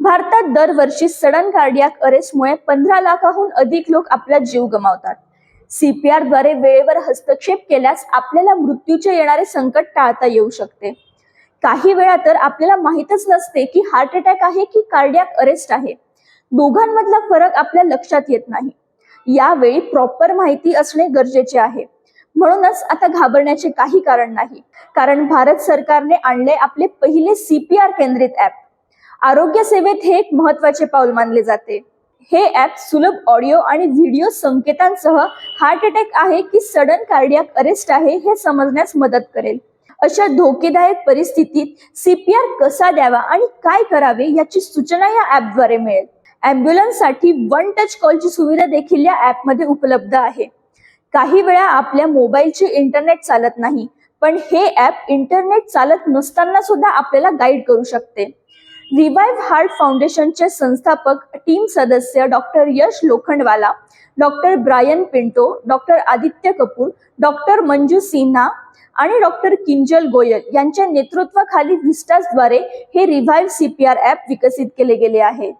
भारतात दरवर्षी sudden cardiac अरेस्टमुळे पंधरा लाखाहून अधिक लोक आपला जीव गमावतात. सीपीआरद्वारे वेळेवर हस्तक्षेप केल्यास आपल्याला मृत्यूचे येणारे संकट टाळता येऊ शकते. काही वेळा तर आपल्याला माहीतच नसते की हार्ट अटॅक आहे की कार्डियाक अरेस्ट आहे. दोघांमधला फरक आपल्या लक्षात येत नाही. यावेळी प्रॉपर माहिती असणे गरजेचे आहे. म्हणूनच आता घाबरण्याचे काही कारण नाही. कारण भारत सरकारने आणले आपले पहिले सीपीआर केंद्रित ऍप आरोग्य सेवेत हे एक महत्त्वाचे पाऊल मानले जाते. हे ऍप सुलभ ऑडिओ आणि व्हिडिओ संकेतांसह हार्ट अटॅक आहे की सडन कार्डियाक अरेस्ट आहे हे समजण्यास मदत करेल. अशा धोकेदायक परिस्थितीत सीपीआर कसा द्यावा आणि काय करावे याची सूचना या ऍपद्वारे मिळेल. ॲम्ब्युलन्ससाठी वन टच कॉलची सुविधा देखील या ऍपमध्ये उपलब्ध आहे. काही वेळा आपल्या मोबाईलचे इंटरनेट चालत नाही पण हे ऍप इंटरनेट चालत नसताना सुद्धा आपल्याला गाईड करू शकते. रिवाईव्ह हार्ट फाउंडेशनचे संस्थापक टीम सदस्य doctor Yash Lokhandwala doctor Brian Pinto doctor Aditya Kapoor doctor Manju Sinha आणि डॉक्टर किंजल गोयल यांच्या नेतृत्वाखाली विस्टासद्वारे हे रिव्हाइव्ह सीपीआर ऍप विकसित केले गेले आहे.